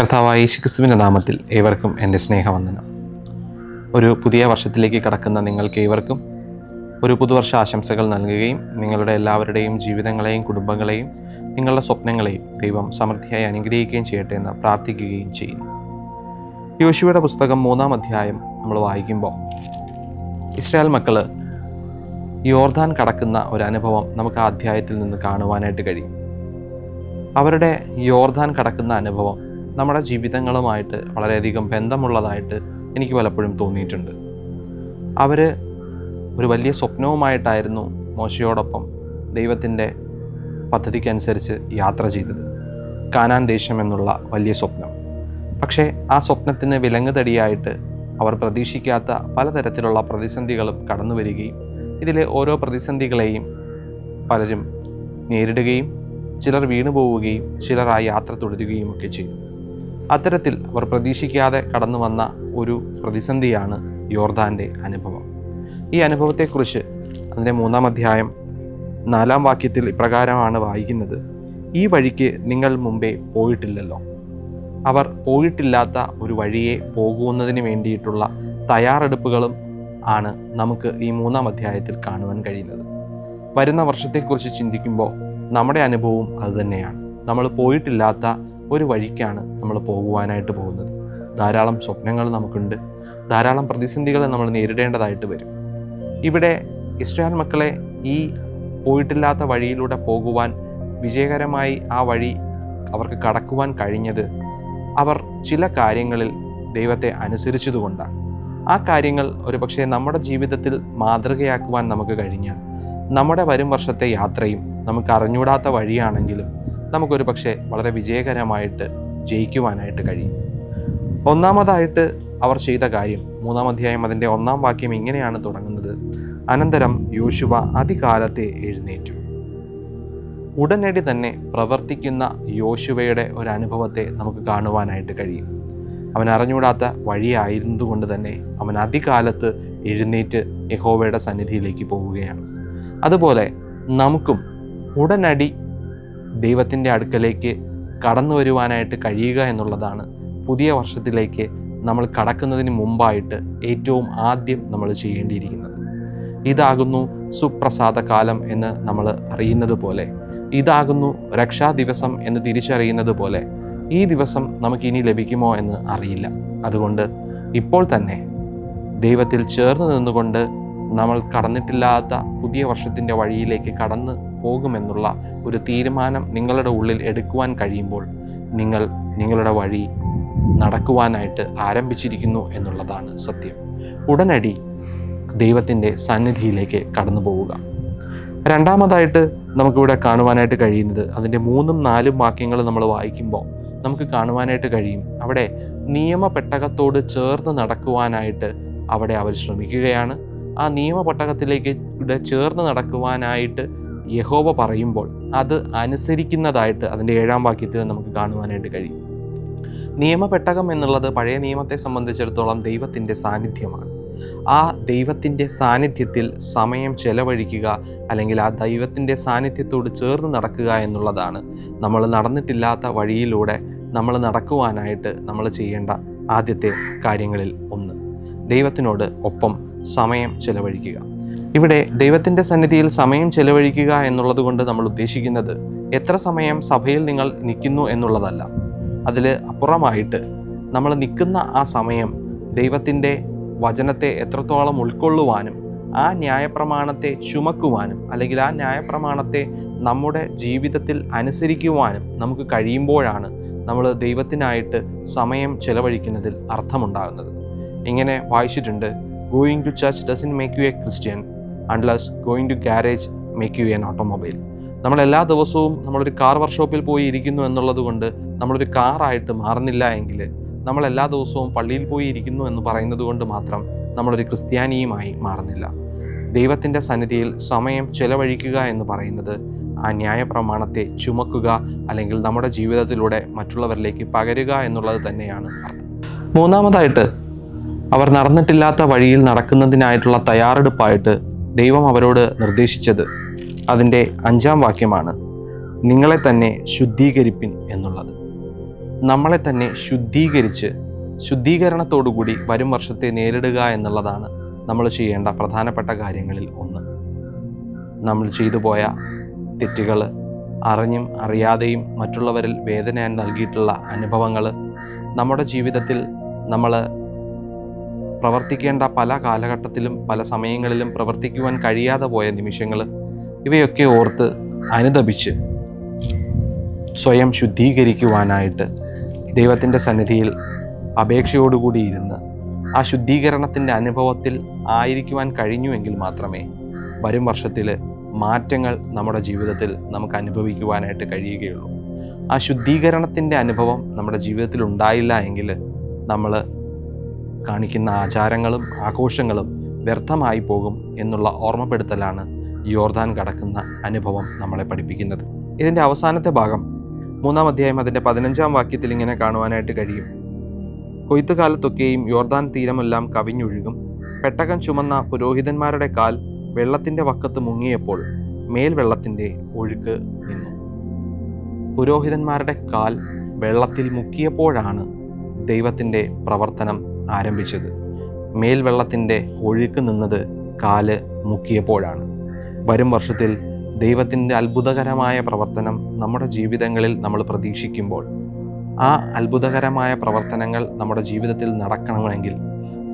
കർത്താവായ യേശുക്രിസ്തുവിന്റെ നാമത്തിൽ ഏവർക്കും എന്റെ സ്നേഹവന്ദനം. ഒരു പുതിയ വർഷത്തിലേക്ക് കടക്കുന്ന നിങ്ങൾക്ക് ഏവർക്കും ഒരു പുതുവർഷ ആശംസകൾ നൽകുകയും നിങ്ങളുടെ എല്ലാവരുടെയും ജീവിതങ്ങളെയും കുടുംബങ്ങളെയും നിങ്ങളുടെ സ്വപ്നങ്ങളെയും ദൈവം സമൃദ്ധിയായി അനുഗ്രഹിക്കുകയും ചെയ്യട്ടെ എന്ന് പ്രാർത്ഥിക്കുകയും ചെയ്യുന്നു. യോശുവയുടെ പുസ്തകം മൂന്നാം അധ്യായം നമ്മൾ വായിക്കുമ്പോൾ ഇസ്രായേൽ മക്കൾ യോർദാൻ കടക്കുന്ന ഒരു അനുഭവം നമുക്ക് ആ അധ്യായത്തിൽ നിന്ന് കാണുവാനായിട്ട് കഴിയും. അവരുടെ യോർദാൻ കടക്കുന്ന അനുഭവം നമ്മുടെ ജീവിതങ്ങളുമായിട്ട് വളരെയധികം ബന്ധമുള്ളതായിട്ട് എനിക്ക് പലപ്പോഴും തോന്നിയിട്ടുണ്ട്. അവർ ഒരു വലിയ സ്വപ്നവുമായിട്ടായിരുന്നു മോശയോടൊപ്പം ദൈവത്തിന്റെ പദ്ധതിക്കനുസരിച്ച് യാത്ര ചെയ്തത്. കാനാൻ ദേശം എന്നുള്ള വലിയ സ്വപ്നം. പക്ഷേ ആ സ്വപ്നത്തിന് വിലങ്ങുതടിയായിട്ട് അവർ പ്രതീക്ഷിക്കാത്ത പലതരത്തിലുള്ള പ്രതിസന്ധികളും കടന്നു വരികയും ഇതിലെ ഓരോ പ്രതിസന്ധികളെയും പലരും നേരിടുകയും ചിലർ വീണു പോവുകയും ചിലർ ആ യാത്ര തുടരുകയും ഒക്കെ ചെയ്തു. അത്തരത്തിൽ അവർ പ്രതീക്ഷിക്കാതെ കടന്നു വന്ന ഒരു പ്രതിസന്ധിയാണ് യോർദാന്റെ അനുഭവം. ഈ അനുഭവത്തെക്കുറിച്ച് അതിന്റെ മൂന്നാം അധ്യായം നാലാം വാക്യത്തിൽ ഇപ്രകാരമാണ് വായിക്കുന്നത്. ഈ വഴിക്ക് നിങ്ങൾ മുമ്പേ പോയിട്ടില്ലല്ലോ. അവർ പോയിട്ടില്ലാത്ത ഒരു വഴിയെ പോകുന്നതിന് വേണ്ടിയിട്ടുള്ള തയ്യാറെടുപ്പുകളും ആണ് നമുക്ക് ഈ മൂന്നാം അധ്യായത്തിൽ കാണുവാൻ കഴിയുന്നത്. വരുന്ന വർഷത്തെക്കുറിച്ച് ചിന്തിക്കുമ്പോൾ നമ്മുടെ അനുഭവവും അതുതന്നെയാണ് നമ്മൾ പോയിട്ടില്ലാത്ത ഒരു വഴിക്കാണ് നമ്മൾ പോകുവാനായിട്ട് പോകുന്നത്. ധാരാളം സ്വപ്നങ്ങൾ നമുക്കുണ്ട്. ധാരാളം പ്രതിസന്ധികൾ നമ്മൾ നേരിടേണ്ടതായിട്ട് വരും. ഇവിടെ ഇസ്രായേൽ മക്കളെ ഈ പോയിട്ടില്ലാത്ത വഴിയിലൂടെ പോകുവാൻ വിജയകരമായി ആ വഴി അവർക്ക് കടക്കുവാൻ കഴിഞ്ഞത് അവർ ചില കാര്യങ്ങളിൽ ദൈവത്തെ അനുസരിച്ചതുകൊണ്ടാണ്. ആ കാര്യങ്ങൾ ഒരുപക്ഷെ നമ്മുടെ ജീവിതത്തിൽ മാതൃകയാക്കുവാൻ നമുക്ക് കഴിഞ്ഞാൽ നമ്മുടെ വരും വർഷത്തെ യാത്രയും നമുക്ക് അറിഞ്ഞൂടാത്ത വഴിയാണെങ്കിലും നമുക്കൊരു പക്ഷേ വളരെ വിജയകരമായിട്ട് ജയിക്കുവാനായിട്ട് കഴിയും. ഒന്നാമതായിട്ട് അവർ ചെയ്ത കാര്യം മൂന്നാം അധ്യായം അതിന്റെ ഒന്നാം വാക്യം ഇങ്ങനെയാണ് തുടങ്ങുന്നത്. അനന്തരം യോശുവ അതികാലത്തെ എഴുന്നേറ്റു. ഉടനടി തന്നെ പ്രവർത്തിക്കുന്ന യോശുവയുടെ ഒരു അനുഭവത്തെ നമുക്ക് കാണുവാനായിട്ട് കഴിയും. അവൻ അറിഞ്ഞുകൂടാത്ത വഴിയായിരുന്നതുകൊണ്ട് തന്നെ അവൻ അതികാലത്ത് എഴുന്നേറ്റ് യഹോവയുടെ സന്നിധിയിലേക്ക് പോവുകയാണ്. അതുപോലെ നമുക്കും ഉടനടി ദൈവത്തിന്റെ അടുക്കലേക്ക് കടന്നു വരുവാനായിട്ട് കഴിയുക എന്നുള്ളതാണ് പുതിയ വർഷത്തിലേക്ക് നമ്മൾ കടക്കുന്നതിന് മുമ്പായിട്ട് ഏറ്റവും ആദ്യം നമ്മൾ ചെയ്യേണ്ടിയിരിക്കുന്നത്. ഇതാകുന്നു സുപ്രസാദ കാലം എന്ന് നമ്മൾ അറിയുന്നത് പോലെ. ഇതാകുന്നു രക്ഷാ ദിവസം എന്ന് തിരിച്ചറിയുന്നത് പോലെ. ഈ ദിവസം നമുക്കിനി ലഭിക്കുമോ എന്ന് അറിയില്ല. അതുകൊണ്ട് ഇപ്പോൾ തന്നെ ദൈവത്തിൽ ചേർന്ന് നിന്നുകൊണ്ട് നമ്മൾ കടന്നിട്ടില്ലാത്ത പുതിയ വർഷത്തിന്റെ വഴിയിലേക്ക് കടന്നു പോകുമെന്നുള്ള ഒരു തീരുമാനം നിങ്ങളുടെ ഉള്ളിൽ എടുക്കുവാൻ കഴിയുമ്പോൾ നിങ്ങൾ നിങ്ങളുടെ വഴി നടക്കുവാനായിട്ട് ആരംഭിച്ചിരിക്കുന്നു എന്നുള്ളതാണ് സത്യം. ഉടനടി ദൈവത്തിന്റെ സന്നിധിയിലേക്ക് കടന്നു പോവുക. രണ്ടാമതായിട്ട് നമുക്കിവിടെ കാണുവാനായിട്ട് കഴിയുന്നത് അതിന്റെ മൂന്നും നാലും വാക്യങ്ങൾ നമ്മൾ വായിക്കുമ്പോൾ നമുക്ക് കാണുവാനായിട്ട് കഴിയും. അവിടെ നിയമപ്പെട്ടകത്തോട് ചേർന്ന് നടക്കുവാനായിട്ട് അവിടെ അവർ ശ്രമിക്കുകയാണ്. ആ നിയമപെട്ടകത്തിലേക്ക് ചേർന്ന് നടക്കുവാനായിട്ട് യഹോവ പറയുമ്പോൾ അത് അനുസരിക്കുന്നതായിട്ട് അതിന്റെ ഏഴാം വാക്യത്തിൽ നമുക്ക് കാണുവാനായിട്ട് കഴിയും. നിയമപെട്ടകം എന്നുള്ളത് പഴയ നിയമത്തെ സംബന്ധിച്ചിടത്തോളം ദൈവത്തിന്റെ സാന്നിധ്യമാണ്. ആ ദൈവത്തിന്റെ സാന്നിധ്യത്തിൽ സമയം ചെലവഴിക്കുക അല്ലെങ്കിൽ ആ ദൈവത്തിന്റെ സാന്നിധ്യത്തോട് ചേർന്ന് നടക്കുക എന്നുള്ളതാണ് നമ്മൾ നടന്നിട്ടില്ലാത്ത വഴിയിലൂടെ നമ്മൾ നടക്കുവാനായിട്ട് നമ്മൾ ചെയ്യേണ്ട ആദ്യത്തെ കാര്യങ്ങളിൽ ഒന്ന്. ദൈവത്തിനോട് ഒപ്പം സമയം ചെലവഴിക്കുക. ഇവിടെ ദൈവത്തിന്റെ സന്നിധിയിൽ സമയം ചെലവഴിക്കുക എന്നുള്ളത് കൊണ്ട് നമ്മൾ ഉദ്ദേശിക്കുന്നത് എത്ര സമയം സഭയിൽ നിങ്ങൾ നിൽക്കുന്നു എന്നുള്ളതല്ല. അതിൽ അപ്പുറമായിട്ട് നമ്മൾ നിൽക്കുന്ന ആ സമയം ദൈവത്തിന്റെ വചനത്തെ എത്രത്തോളം ഉൾക്കൊള്ളുവാനും ആ ന്യായപ്രമാണത്തെ ചുമക്കുവാനും അല്ലെങ്കിൽ ആ ന്യായപ്രമാണത്തെ നമ്മുടെ ജീവിതത്തിൽ അനുസരിക്കുവാനും നമുക്ക് കഴിയുമ്പോഴാണ് നമ്മൾ ദൈവത്തിനായിട്ട് സമയം ചെലവഴിക്കുന്നതിൽ അർത്ഥമുണ്ടാകുന്നത്. ഇങ്ങനെ വായിച്ചിട്ടുണ്ട് going to church doesn't make you a Christian unless going to garage make you an automobile നമ്മൾ എല്ലാ ദിവസവും നമ്മളൊരു കാർ വർക്ക്ഷോപ്പിൽ പോയി ഇരിക്കുന്നു എന്നുള്ളത് കൊണ്ട് നമ്മളൊരു കാറായിട്ട് മാറുന്നില്ല എങ്കിൽ നമ്മൾ എല്ലാ ദിവസവും പള്ളിയിൽ പോയി ഇരിക്കുന്നു എന്ന് പറയുന്നത് കൊണ്ട് മാത്രം നമ്മളൊരു ക്രിസ്ത്യാനിയുമായി മാറുന്നില്ല. ദൈവത്തിന്റെ സന്നിധിയിൽ സമയം ചെലവഴിക്കുക എന്ന് പറയുന്നത് ആ ന്യായപ്രമാണത്തെ ചുമക്കുക അല്ലെങ്കിൽ നമ്മുടെ ജീവിതത്തിലൂടെ മറ്റുള്ളവരിലേക്ക് പകരുക എന്നുള്ളത് തന്നെയാണ് അർത്ഥം. മൂന്നാമതായിട്ട് അവർ നടന്നിട്ടില്ലാത്ത വഴിയിൽ നടക്കുന്നതിനായിട്ടുള്ള തയ്യാറെടുപ്പായിട്ട് ദൈവം അവരോട് നിർദ്ദേശിച്ചത് അതിന്റെ അഞ്ചാം വാക്യമാണ് നിങ്ങളെ തന്നെ ശുദ്ധീകരിപ്പിൻ എന്നുള്ളത്. നമ്മളെ തന്നെ ശുദ്ധീകരിച്ച് ശുദ്ധീകരണത്തോടുകൂടി വരും വർഷത്തെ നേരിടുക എന്നുള്ളതാണ് നമ്മൾ ചെയ്യേണ്ട പ്രധാനപ്പെട്ട കാര്യങ്ങളിൽ ഒന്ന്. നമ്മൾ ചെയ്തു പോയ തെറ്റുകൾ അറിഞ്ഞും അറിയാതെയും മറ്റുള്ളവരിൽ വേദന നൽകിയിട്ടുള്ള അനുഭവങ്ങൾ നമ്മുടെ ജീവിതത്തിൽ നമ്മൾ പ്രവർത്തിക്കേണ്ട പല കാലഘട്ടത്തിലും പല സമയങ്ങളിലും പ്രവർത്തിക്കുവാൻ കഴിയാതെ പോയ നിമിഷങ്ങൾ ഇവയൊക്കെ ഓർത്ത് അനുദപിച്ച് സ്വയം ശുദ്ധീകരിക്കുവാനായിട്ട് ദൈവത്തിന്റെ സന്നിധിയിൽ അപേക്ഷയോടുകൂടി ഇരുന്ന് ആ ശുദ്ധീകരണത്തിന്റെ അനുഭവത്തിൽ ആയിരിക്കുവാൻ കഴിഞ്ഞുവെങ്കിൽ മാത്രമേ വരും വർഷത്തിൽ മാറ്റങ്ങൾ നമ്മുടെ ജീവിതത്തിൽ നമുക്ക് അനുഭവിക്കുവാനായിട്ട് കഴിയുകയുള്ളൂ. ആ ശുദ്ധീകരണത്തിന്റെ അനുഭവം നമ്മുടെ ജീവിതത്തിൽ ഉണ്ടായില്ല എങ്കിൽ നമ്മൾ കാണിക്കുന്ന ആചാരങ്ങളും ആഘോഷങ്ങളും വ്യർത്ഥമായി പോകും എന്നുള്ള ഓർമ്മപ്പെടുത്തലാണ് യോർദാൻ കടക്കുന്ന അനുഭവം നമ്മളെ പഠിപ്പിക്കുന്നത്. ഇതിന്റെ അവസാനത്തെ ഭാഗം മൂന്നാം അധ്യായം അതിന്റെ പതിനഞ്ചാം വാക്യത്തിൽ ഇങ്ങനെ കാണുവാനായിട്ട് കഴിയും. കൊയ്ത്തുകാലത്തൊക്കെയും യോർദാൻ തീരമെല്ലാം കവിഞ്ഞൊഴുകും. പെട്ടകം ചുമന്ന പുരോഹിതന്മാരുടെ കാൽ വെള്ളത്തിന്റെ വക്കത്ത് മുങ്ങിയപ്പോൾ മേൽവെള്ളത്തിന്റെ ഒഴുക്ക് നിന്നു. പുരോഹിതന്മാരുടെ കാൽ വെള്ളത്തിൽ മുക്കിയപ്പോഴാണ് ദൈവത്തിന്റെ പ്രവർത്തനം ആരംഭിച്ചത്. മേൽവെള്ളത്തിന്റെ ഒഴുക്ക് നിന്നത് കാൽ മുക്കിയപ്പോഴാണ്. വരും വർഷത്തിൽ ദൈവത്തിന്റെ അത്ഭുതകരമായ പ്രവർത്തനം നമ്മുടെ ജീവിതങ്ങളിൽ നമ്മൾ പ്രതീക്ഷിക്കുമ്പോൾ ആ അത്ഭുതകരമായ പ്രവർത്തനങ്ങൾ നമ്മുടെ ജീവിതത്തിൽ നടക്കണമെങ്കിൽ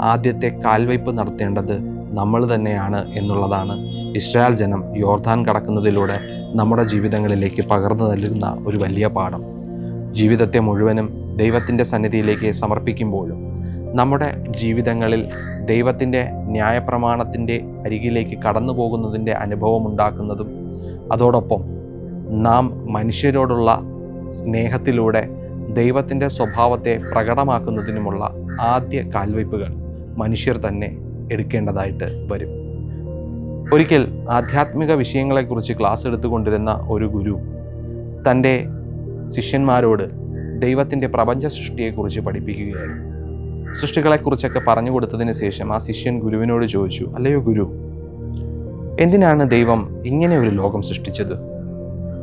ആദ്യത്തെ കാൽവയ്പ് നടത്തേണ്ടത് നമ്മൾ തന്നെയാണ് എന്നുള്ളതാണ് ഇസ്രായേൽ ജനം യോർദാൻ കടക്കുന്നതിലൂടെ നമ്മുടെ ജീവിതങ്ങളിലേക്ക് പകർന്നു നൽകുന്ന ഒരു വലിയ പാഠം. ജീവിതത്തെ മുഴുവനും ദൈവത്തിന്റെ സന്നിധിയിലേക്ക് സമർപ്പിക്കുമ്പോഴും നമ്മുടെ ജീവിതങ്ങളിൽ ദൈവത്തിന്റെ ന്യായപ്രമാണത്തിന്റെ അരികിലേക്ക് കടന്നു പോകുന്നതിന്റെ അനുഭവം ഉണ്ടാക്കുന്നതും അതോടൊപ്പം നാം മനുഷ്യരോടുള്ള സ്നേഹത്തിലൂടെ ദൈവത്തിന്റെ സ്വഭാവത്തെ പ്രകടമാക്കുന്നതിനുമുള്ള ആദ്യ കാൽവയ്പ്പുകൾ മനുഷ്യർ തന്നെ എടുക്കേണ്ടതായിട്ട് വരും. ഒരിക്കൽ ആധ്യാത്മിക വിഷയങ്ങളെക്കുറിച്ച് ക്ലാസ് എടുത്തുകൊണ്ടിരുന്ന ഒരു ഗുരു തന്റെ ശിഷ്യന്മാരോട് ദൈവത്തിന്റെ പ്രപഞ്ച സൃഷ്ടിയെക്കുറിച്ച് പഠിപ്പിക്കുകയായിരുന്നു. സൃഷ്ടികളെക്കുറിച്ചൊക്കെ പറഞ്ഞു കൊടുത്തതിന് ശേഷം ആ ശിഷ്യൻ ഗുരുവിനോട് ചോദിച്ചു അല്ലയോ ഗുരു എന്തിനാണ് ദൈവം ഇങ്ങനെ ഒരു ലോകം സൃഷ്ടിച്ചത്?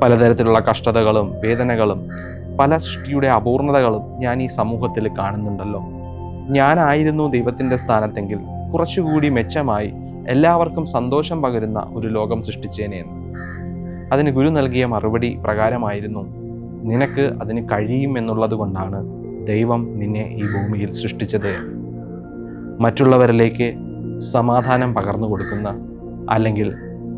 പലതരത്തിലുള്ള കഷ്ടതകളും വേദനകളും പല സൃഷ്ടിയുടെ അപൂർണതകളും ഞാൻ ഈ സമൂഹത്തിൽ കാണുന്നുണ്ടല്ലോ. ഞാനായിരുന്നു ദൈവത്തിന്റെ സ്ഥാനത്തെങ്കിൽ കുറച്ചുകൂടി മെച്ചമായി എല്ലാവർക്കും സന്തോഷം പകരുന്ന ഒരു ലോകം സൃഷ്ടിച്ചേനെയെന്ന് അതിന് ഗുരു നൽകിയ മറുപടി പ്രകാരമായിരുന്നു നിനക്ക് അതിന് കഴിയും എന്നുള്ളത് കൊണ്ടാണ് ദൈവം നിന്നെ ഈ ഭൂമിയിൽ സൃഷ്ടിച്ചത്. മറ്റുള്ളവരിലേക്ക് സമാധാനം പകർന്നു കൊടുക്കുന്ന അല്ലെങ്കിൽ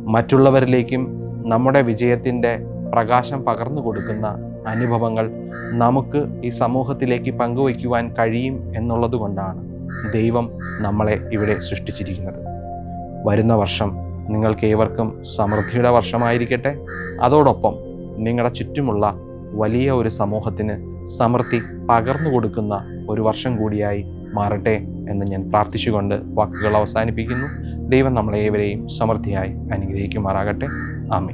മറ്റുള്ളവരിലേക്കും നമ്മുടെ വിജയത്തിന്റെ പ്രകാശം പകർന്നു കൊടുക്കുന്ന അനുഭവങ്ങൾ നമുക്ക് ഈ സമൂഹത്തിലേക്ക് പങ്കുവയ്ക്കുവാൻ കഴിയും എന്നുള്ളത് കൊണ്ടാണ് ദൈവം നമ്മളെ ഇവിടെ സൃഷ്ടിച്ചിരിക്കുന്നത്. വരുന്ന വർഷം നിങ്ങൾക്ക് ഏവർക്കും സമൃദ്ധിയുടെ വർഷമായിരിക്കട്ടെ. അതോടൊപ്പം നിങ്ങളുടെ ചുറ്റുമുള്ള വലിയ ഒരു സമൂഹത്തിന് സമൃദ്ധി പകർന്നു കൊടുക്കുന്ന ഒരു വർഷം കൂടിയായി മാറട്ടെ എന്ന് ഞാൻ പ്രാർത്ഥിച്ചുകൊണ്ട് വാക്കുകൾ അവസാനിപ്പിക്കുന്നു. ദൈവം നമ്മളെ ഏവരെയും സമൃദ്ധിയായി അനുഗ്രഹിക്കുമാറാകട്ടെ. ആമേ